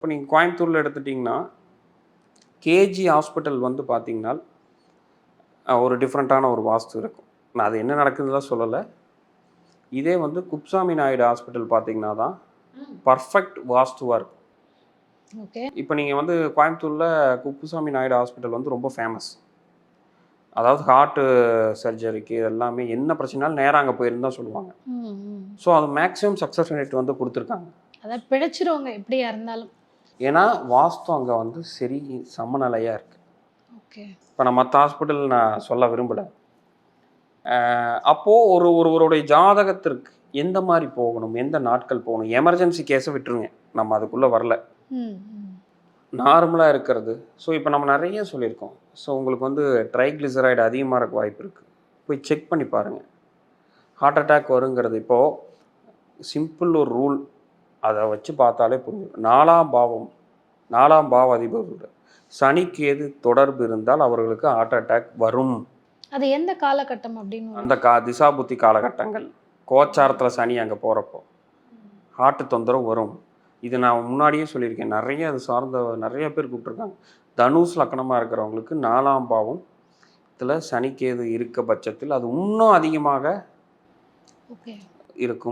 இப்போ நீங்கள் கோயம்புத்தூரில் எடுத்துட்டிங்கன்னா கேஜி ஹாஸ்பிட்டல் வந்து பார்த்தீங்கன்னா ஒரு டிஃப்ரெண்ட்டான ஒரு வாஸ்து இருக்கும். நான் அது என்ன நடக்குதுலாம் சொல்லலை. இதே வந்து குப்சாமி நாயுடு ஹாஸ்பிட்டல் பார்த்தீங்கன்னா தான் பர்ஃபெக்ட் வாஸ்துவாக இருக்கும். ஓகே. இப்போ நீங்கள் வந்து கோயம்புத்தூரில் குப்புசாமி நாயுடு ஹாஸ்பிட்டல் வந்து ரொம்ப ஃபேமஸ் அதாவது ஹார்ட்டு சர்ஜரிக்கு எல்லாமே என்ன பிரச்சனைனாலும் நேராக அங்கே போயிருந்து சொல்லுவாங்க. ஸோ அது மேக்ஸிமம் சக்ஸஸ் ரேட் வந்து கொடுத்துருக்காங்க. அதான் பிழைச்சிருவாங்க எப்படியா இருந்தாலும். ஏன்னா வாஸ்து அங்கே வந்து சரி சமநிலையாக இருக்குது ஓகே. இப்போ நான் மற்ற ஹாஸ்பிட்டல் நான் சொல்ல விரும்பலை. அப்போது ஒரு ஒருவருடைய ஜாதகத்திற்கு எந்த மாதிரி போகணும் எந்த நாட்கள் போகணும்? எமர்ஜென்சி கேஸை விட்டுருங்க. நம்ம அதுக்குள்ளே வரல. நார்மலாக இருக்கிறது. ஸோ இப்போ நம்ம நிறைய சொல்லியிருக்கோம். ஸோ உங்களுக்கு வந்து ட்ரைக்ளிசரைடு அதிகமாக இருக்க வாய்ப்பு இருக்குது போய் செக் பண்ணி பாருங்கள் ஹார்ட் அட்டாக் வருங்கிறது இப்போது சிம்பிள் ஒரு ரூல் அதை வச்சு பார்த்தாலே புரிஞ்சுக்கும் நாலாம் பாவம் நாலாம் பாவ அதிபரோட சனிக்கு எது தொடர்பு இருந்தால் அவர்களுக்கு ஹார்ட் அட்டாக் வரும். அது எந்த காலகட்டம் அப்படின்னு? அந்த கா திசாபுத்தி காலகட்டங்கள் கோச்சாரத்தில் சனி அங்கே போகிறப்போ ஹார்ட் தொந்தரவு வரும். இது நான் முன்னாடியே சொல்லியிருக்கேன். நிறைய அது சார்ந்த நிறைய பேர் கூப்பிட்ருக்காங்க தனுஷ் லக்கணமாக இருக்கிறவங்களுக்கு நாலாம் பாவம் இதில் சனிக்கேது இருக்க பட்சத்தில் அது இன்னும் அதிகமாக இருக்கும்.